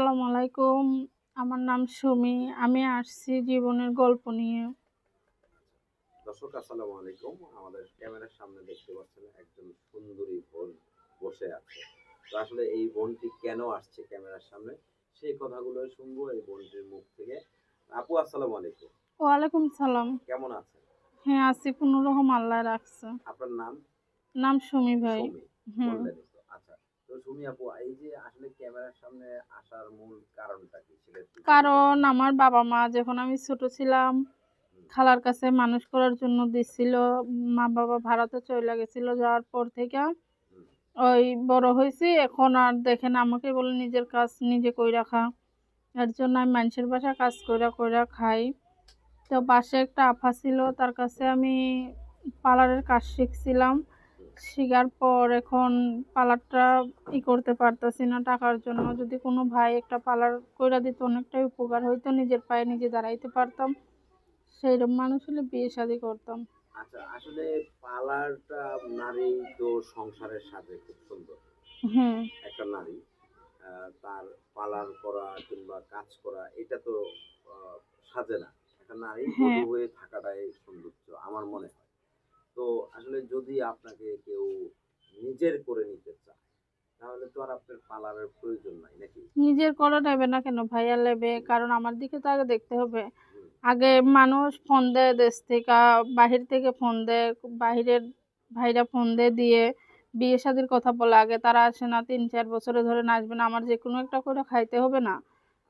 আসসালামু আলাইকুম। আমার নাম সুমি। আমি আসছি জীবনের গল্প নিয়ে। দর্শক আসসালামু আলাইকুম। আমাদের ক্যামেরার সামনে দেখতে পাচ্ছেন একজন সুন্দরী বোন বসে আছে। তো আসলে এই বোনটি কেন আসছে ক্যামেরার সামনে? সেই কথাগুলো শুনব এই বোনটির মুখ থেকে। আপু আসসালামু আলাইকুম। ওয়ালাইকুম সালাম। কেমন আছেন? হ্যাঁ আছি কোনো রকম আল্লাহ রাখছে। আপনার নাম? নাম সুমি ভাই। হুম। তো সুমি আপু এই যে আসলে ক্যামেরার সামনে আসার মূল কারণটা কি কারণ আমার বাবা মা যখন আমি ছোট ছিলাম খালার কাছে মানুষ করার জন্য দিছিল মা বাবা ভারতে চলে গেছিল যাওয়ার পর থেকে ওই বড় হয়েছি এখন আর দেখেন আমাকে বলে নিজের কাজ নিজে কই রাখা এর জন্য আমি মানুষের বাসা কাজ কইরা কইরা খাই। তো পাশে একটা আফা ছিল তার কাছে আমি পার্লারের কাজ শিখছিলাম। শিখার পর এখন পার্লারটা ই করতে পারতাছি না টাকার জন্য। যদি কোনো ভাই একটা পার্লার কইরা দিত অনেকটাই উপকার হইতো নিজের পায়ে নিজে দাঁড়াইতে পারতাম। সেইরকম মানুষ হলে বিয়ে শাদি করতাম। আচ্ছা আসলে পার্লারটা নারী তো সংসারের সাথে খুব সুন্দর। হুম। একটা নারী তার পালার করা কিংবা কাজ করা এটা তো সাজে না। একটা নারী হ্যাঁ। হয়ে থাকাটাই সৌন্দর্য আমার মনে হয়। তো আসলে যদি আপনাকে কেউ নিজের করে নিতে চায় তাহলে তো আর আপনার পালারের প্রয়োজন নাই নাকি? নিজের করা নেবে না কেন? ভাইয়া নেবে কারণ আমার দিকে তো আগে দেখতে হবে। আগে মানুষ ফোন দেয় দেশ থেকে বাহির থেকে ফোন দেয় বাহিরের ভাইরা ফোন দেয় দিয়ে বিয়ে শাদির কথা বলে। আগে তারা আসে না তিন চার বছরে ধরে না আসবে না আমার যে কোনো একটা করে খাইতে হবে না।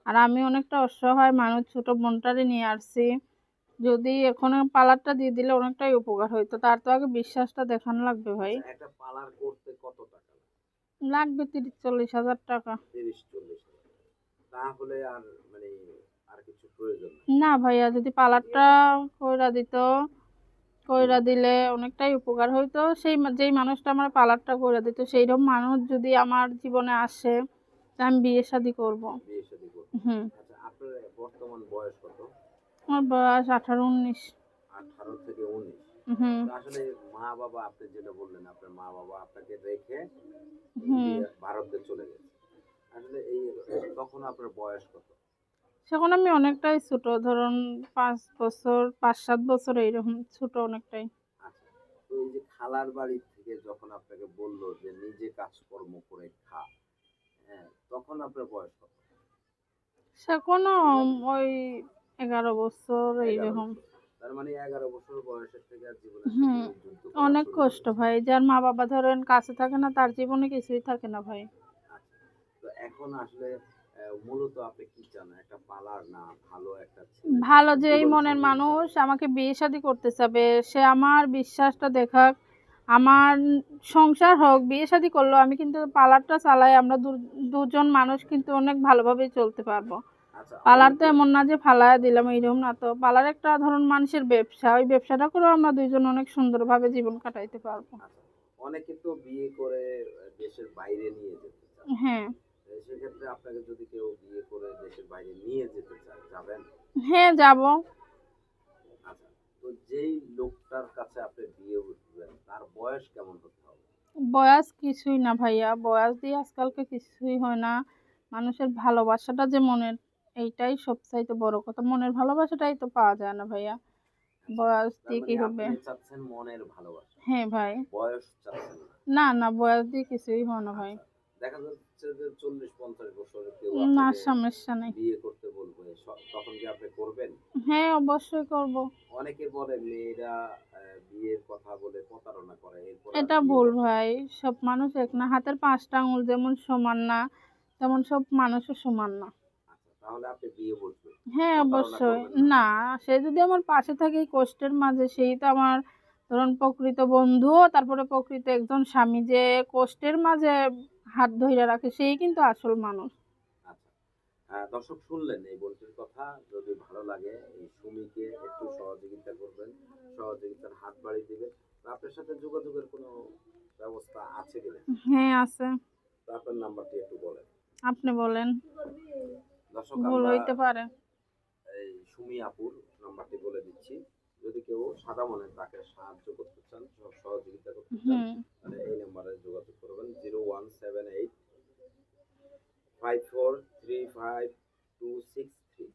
আর আমি অনেকটা অসহায় মানুষ ছোটো বোনটারে নিয়ে আসছি। যদি এখন পালারটা দিয়ে দিলে অনেকটাই উপকার হইতো তার তো আগে বিশ্বাসটা দেখানো লাগবে ভাই। আচ্ছা, একটা পালার করতে কত টাকা লাগবে তিরিশ চল্লিশ হাজার টাকা। তিরিশ চল্লিশ। তাহলে আর মানে আর কিছু প্রয়োজন না ভাইয়া যদি পালারটা কইরা দিত কইরা দিলে অনেকটাই উপকার হইতো। সেই যেই মানুষটা আমার পালারটা কইরা দিত সেইরকম মানুষ যদি আমার জীবনে আসে তা আমি বিয়ে শাদি করব। বিয়ে শাদী করতে হুম। আচ্ছা আপনার বর্তমান বয়স কত? আমার বয়স আঠারো উনিশ। আঠারো থেকে উনিশ। হুম। আসলে মা বাবা আপনি যেটা বললেন আপনার মা বাবা আপনাকে রেখে ভারতে চলে গেছে। আসলে এই তখন আপনার বয়স কত? সেখন আমি অনেকটাই ছোট ধরুন পাঁচ বছর পাঁচ সাত বছর এইরকম ছোট অনেকটাই। আচ্ছা তো এই যে খালার বাড়ি থেকে যখন আপনাকে বলল যে নিজে কাজকর্ম করে খা হ্যাঁ তখন আপনার বয়স কত? সেখনও ওই এগারো বছর এইরকম তার মানে এগারো বছর বয়সের থেকে আর জীবনে হুম, অনেক কষ্ট ভাই যার মা বাবা ধরেন কাছে থাকে না তার জীবনে কিছুই থাকে না ভাই। আচ্ছা তো এখন আসলে মূলত আপনি কি চান? একটা পালার না ভালো একটা ছেলে? ভালো যেই মনের মানুষ আমাকে বিয়ে শাদি করতে চাবে সে আমার বিশ্বাসটা দেখাক আমার সংসার হোক বিয়ে শাদি করল আমি কিন্তু পার্লারটা চালাই আমরা দুজন মানুষ কিন্তু অনেক ভালোভাবে চলতে পারব। পার্লার তো এমন না যে ফালায়া দিলাম এইরকম না তো। পালার একটা ধরুন মানুষের ব্যবসা ওই ব্যবসাটা করে আমরা দুইজন অনেক সুন্দরভাবে জীবন কাটাইতে পারব। আচ্ছা, অনেকে তো বিয়ে করে দেশের বাইরে নিয়ে যেতে হ্যাঁ। সেক্ষেত্রে আপনাকে যদি কেউ বিয়ে করে দেশের বাইরে নিয়ে যেতে চায় যাবেন? হ্যাঁ যাব। আচ্ছা তো যেই লোকটার কাছে আপনি বিয়ে উঠবেন তার বয়স কেমন হতে হবে? বয়স কিছুই না ভাইয়া বয়স দিয়ে আজকালকে কিছুই হয় না। মানুষের ভালোবাসাটা যে মনের এইটাই সবচাইতে বড় কথা। মনের ভালোবাসাটাই তো পাওয়া যায় না ভাইয়া। বয়স দিয়ে কি মানে হবে মনের ভালোবাসা। হ্যাঁ ভাই। বয়স না। না না বয়স দিয়ে কিছুই হয় না ভাই। দেখা যাচ্ছে যে চল্লিশ পঞ্চাশ বছরের কেউ না সমস্যা নেই। বিয়ে করতে বলবে। তখন কি আপনি করবেন? হ্যাঁ অবশ্যই করব। অনেকে বলে মেয়েরা বিয়ের কথা বলে প্রতারণা করে এটা ভুল ভাই। সব মানুষ এক না হাতের পাঁচটা আঙুল যেমন সমান না তেমন সব মানুষও সমান না। আচ্ছা তাহলে আপনি বিয়ে বসবেন। হ্যাঁ অবশ্যই। না। সে যদি আমার পাশে থাকে কষ্টের মাঝে সেই তো আমার ধরুন প্রকৃত বন্ধু তারপরে প্রকৃত একজন স্বামী যে কষ্টের মাঝে হাত ধইরা রাখে সেই কিন্তু আসল মানুষ। আচ্ছা। দর্শক শুনলেন এই বোনটির কথা। যদি ভালো লাগে এই সুমিকে একটু সহযোগিতা করবেন সহযোগিতার হাত বাড়িয়ে দিবেন। আপনার সাথে যোগাযোগের কোনো ব্যবস্থা আছে কিনা? হ্যাঁ আছে। আপনার নাম্বারটি একটু বলেন। আপনি বলেন। দর্শক ভুল হইতে পারে। এই সুমি আপুর নাম্বারটি বলে দিচ্ছি। যদি কেউ সাদা মনে তাকে সাহায্য করতে চান সহ- সহযোগিতা করতে চান তাহলে এই নাম্বারে যোগাযোগ করবেন। Zero one seven eight five four three five two six three.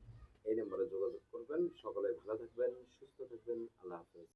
এই নম্বরে যোগাযোগ করবেন। সকলে ভালো থাকবেন